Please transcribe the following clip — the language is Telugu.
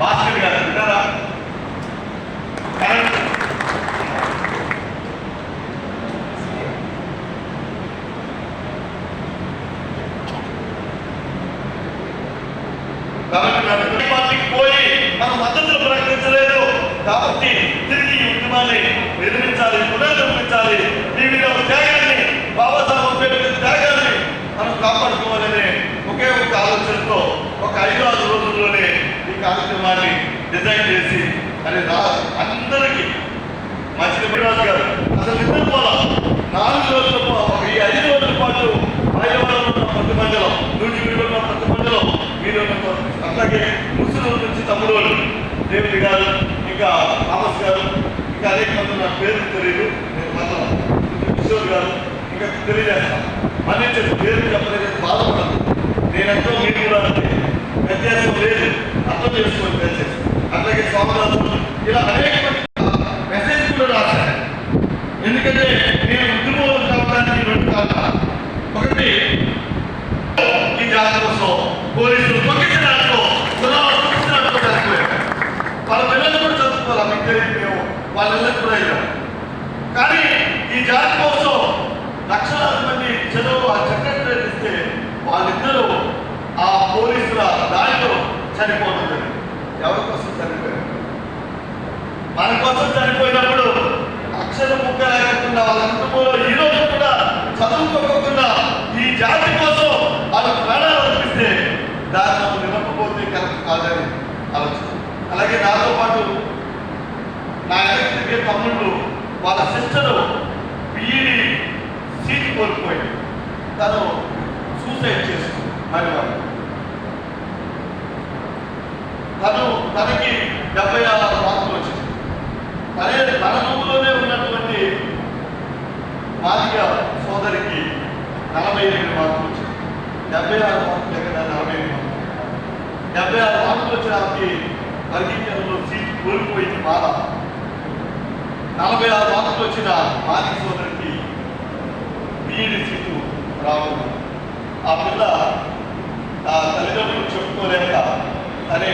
భాస్కర్ గారు విన్నారా? కాబట్టి పార్టీకి పోయి మనం మద్దతులు ప్రకటించలేదు. కాబట్టి తిరిగి ఉద్యమాన్ని నిర్మించాలి పునర్నిర్మించాలి. ఈ మీద కార్యక్రమాన్ని డిజైన్ చేసి అది రా అందరికీ మంచి రాజు గారు అసలు నిద్రపోలా నాలుగు రోజుల పా- ఈ ఐదు రోజుల పాటు హైదరాబాద్ ఉన్న ప్రతి మండలం నూజివీడు ఉన్న ప్రతి మండలం మీరు అట్లాగే ముసలి నుంచి తమ్ముడు దేవుడి గారు ఇంకా థామస్ గారు ఇంకా అనేక మంది నా పేరు తెలియదు నేను మాత్రం కిషోర్ గారు ఇంకా తెలియజేస్తాను. మళ్ళీ చెప్పి పేరు చెప్పలేదు బాధపడదు నేనెంతో మీరు కూడా అంతే. వ్యత్యాసం లేదు. అర్థం చేసుకోవాలి దయచేసి అట్లాగే స్వామినాథు ఇలా అనేక మెసేజ్ కూడా రాశారు. ఎందుకంటే నేను ఉద్యమంలో కావడానికి రెండు కారణాలు. ఒకటి ఈ జాతర కోసం పోలీసులు పంపించడానికో కులాలు తొక్కించడానికో వాళ్ళ పిల్లలు కూడా చదువుకోవాలి మీకు తెలియదు మేము వాళ్ళందరూ కూడా అయ్యారు కానీ ఈ జాతి కోసం లక్షలాది మంది చదువు ఆ చట్టం ఇస్తే వాళ్ళిద్దరూ ఆ పోలీసుల జరిగింది ఎవరి కోసం చనిపోయారు? మన కోసం చనిపోయినప్పుడు అక్షర ముక్క లేకుండా వాళ్ళ కుటుంబంలో ఈ రోజు కూడా చదువుకోకుండా ఈ జాతి కోసం వాళ్ళ ప్రాణాలు అనిపిస్తే దాన్ని మనం నిలపకపోతే కరెక్ట్ కాదని ఆలోచన అలాగే నాతో పాటు నా తిరిగే తమ్ముళ్ళు వాళ్ళ సిస్టరు బీఈడి సీట్ కోల్పోయింది. తను సూసైడ్ చేసుకుంది. మరి వాళ్ళు తను తనకి డెబ్బై ఆరు మార్కులు వచ్చింది. తనే తన రూములోనే ఉన్నటువంటి మాదిక సోదరికి నలభై ఎనిమిది మార్కులు వచ్చింది. డెబ్బై ఆరు మార్కులు దగ్గర నలభై ఎనిమిది మార్కులు. డెబ్బై ఆరు మార్కులు వచ్చిన ఆమెకి వర్గీకరణలో సీట్ కోల్పోయింది బాధ. నలభై ఆరు మార్కులు వచ్చిన మాదిక సోదరికి బీఈడి సీటు రావడం. ఆ పిల్ల ఆ తల్లిదండ్రులు చెప్పుకోలేక తనే